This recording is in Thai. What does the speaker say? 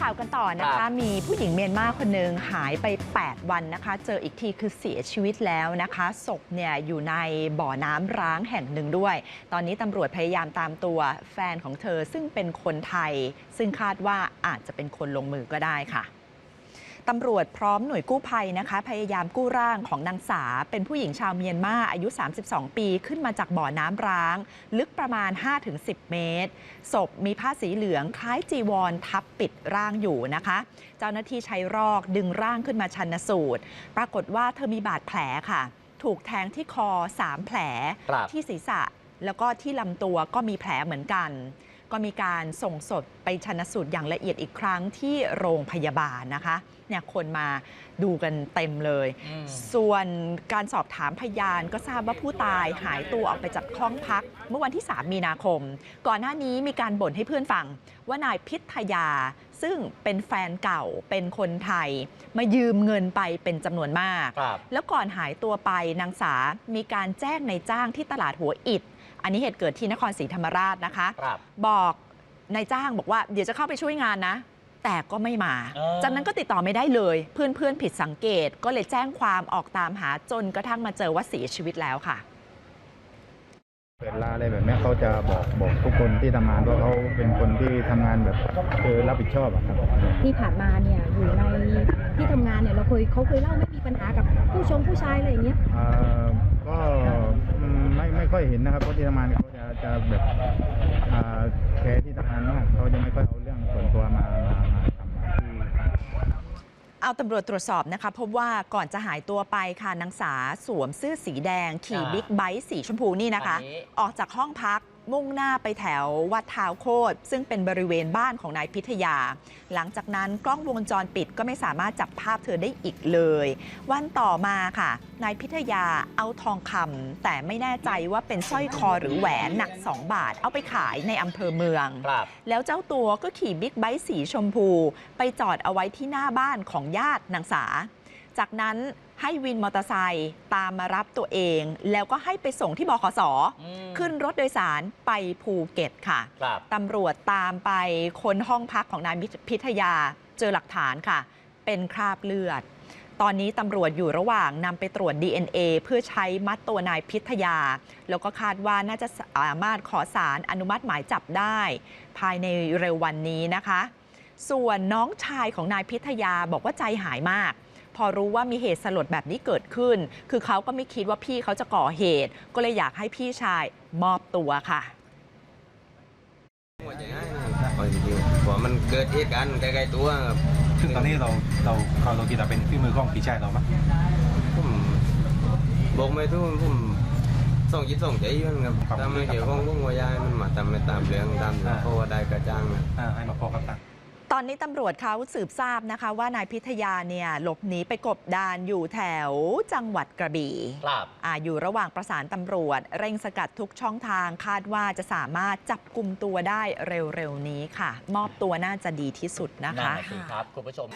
ข่าวกันต่อนะครัคะ บมีผู้หญิงเมียนมาคนหนึ่งหายไป 8 วันนะคะ เจออีกทีคือเสียชีวิตแล้วนะคะศพเนี่ยอยู่ในบ่อน้ำร้างแห่งหนึ่งด้วย ตอนนี้ตำรวจพยายามตามตัวแฟนของเธอซึ่งเป็นคนไทย ซึ่งคาดว่าอาจจะเป็นคนลงมือก็ได้ค่ะ ตำรวจพร้อมหน่วยกู้ภัยนะคะ พยายามกู้ร่างของนางสา เป็นผู้หญิงชาวเมียนมาอายุ 32 ปีขึ้นมาจากบ่อน้ำร้าง ลึกประมาณ 5-10 เมตร ศพมีผ้าสีเหลืองคล้ายจีวรทับปิดร่างอยู่นะคะ เจ้าหน้าที่ใช้รอกดึงร่างขึ้นมาชันสูตร ปรากฏว่าเธอมีบาดแผลค่ะ ถูกแทงที่คอ 3 แผลครับที่ศีรษะ แล้วก็ที่ลำตัวก็มีแผลเหมือนกัน ก็มีการส่งศพไปชันสูตรอย่างละเอียดอีกครั้งที่โรงพยาบาลนะคะเนี่ยคนมาดูกันเต็มเลย ส่วนการสอบถามพยานก็ทราบว่าผู้ตายหายตัวออกไปจากห้องพัก เมื่อวันที่ 3 มีนาคม ก่อนหน้านี้มีการบ่นให้เพื่อนฟัง ว่านายพิทยา ซึ่งเป็นแฟนเก่าเป็นคนไทย มายืมเงินไปเป็นจำนวนมากครับแล้วก่อนหายตัวไปนางสา มีการแจ้งในจ้างที่ตลาดหัวอิฐ อันนี้เหตุเกิดที่นครศรีธรรมราชนะคะครับ บอกนายจ้างบอกว่าเดี๋ยวจะเข้าไปช่วยงานนะ แต่ก็ไม่มา เออ จากนั้นก็ติดต่อไม่ได้เลย เพื่อนเพื่อนๆผิดสังเกตก็เลยแจ้งความออกตามหาจนกระทั่งมาเจอว่าเสียชีวิตแล้วค่ะ เปิดร้านอะไรแบบเนี้ยเขาจะบอกบอกทุกคนที่ทำงานว่าเขาเป็นคนที่ทำงานแบบคือรับผิดชอบอะครับที่ผ่านมาเนี่ยอยู่ในที่ทำงานเนี่ยเราเคยเขาเคยเล่าไม่มีปัญหากับผู้ชมผู้ชายอะไรอย่างเงี้ยอ่าก็อืมไม่ไม่ ค่อยเห็นนะครับเพราะที่ทำงานเขาจะจะแบบอ่าแคร์ที่ทำงานมากเขาจะไม่ค่อยเอาเรื่องส่วนตัวมามามาทำที่เอาตำรวจตรวจสอบนะคะพบว่าก่อนจะหายตัวไปค่ะนางสาสวมเสื้อสีแดง ขี่อ่าบิ๊กไบค์สีชมพูนี่นะคะอันนี้ออกจากห้องพัก มุ่งหน้าไปแถววัดเท้าโคตรซึ่งเป็นบริเวณบ้านของนายพิทยา หลังจากนั้นกล้องวงจรปิดก็ไม่สามารถจับภาพเธอได้อีกเลย วันต่อมาค่ะนายพิทยาเอาทองคำแต่ไม่แน่ใจว่าเป็นสร้อยคอหรือแหวนหนัก 2 บาท เอาไปขายในอำเภอเมืองครับแล้วเจ้าตัวก็ขี่บิ๊กไบค์สีชมพู ไปจอดเอาไว้ที่หน้าบ้านของญาตินางสา จากนั้นให้วินมอเตอร์ไซค์ตามมารับตัวเอง แล้วก็ให้ไปส่งที่บขสอืมขึ้นรถโดยสารไปภูเก็ตค่ะครับตำรวจตามไปค้นห้องพักของนายพิทยาเจอหลักฐานค่ะ เป็นคราบเลือด ตอนนี้ตำรวจอยู่ระหว่างนำไปตรวจ DNA เพื่อใช้มัดตัวนายพิทยา แล้วก็คาดว่าน่าจะสามารถขอสารอนุมัติหมายจับได้ ภายในเร็ววันนี้นะคะ ส่วนน้องชายของนายพิทยาบอกว่าใจหายมาก พอรู้ว่ามีเหตุสลดแบบนี้เกิดขึ้น คือเขาก็ไม่คิดว่าพี่เขาจะก่อเหตุ ก็เลยอยากให้พี่ชายมอบตัวค่ะหัวใจให้นะครับเอาจริงๆเพราะมันเกิดเหตุการณ์ใกล้ๆตัวครับซึ่งตอนนี้เราเราเราเราคิดว่าเป็นฝีมือของพี่ชายเราไหมผมบอกไม่ถูกผมส่งจิตส่งใจมันครับถ้าไม่เกี่ยวข้องกับหัวยายมันมาทำไปตามเรื่องตามเพราะว่าได้กระจ้างนะอ่าให้มาพอกับตัง ตอนนี้ตำรวจเขาสืบทราบนะคะว่านายพิทยาเนี่ยหลบหนีไปกบดานอยู่แถวจังหวัดกระบี่ครับอาอยู่ระหว่างประสานตำรวจ เร่งสกัดทุกช่องทางคาดว่าจะสามารถจับกลุ่มตัวได้เร็วๆนี้ค่ะ มอบตัวน่าจะดีที่สุดนะนั่นคะน่ะสิครับคุณผู้ชม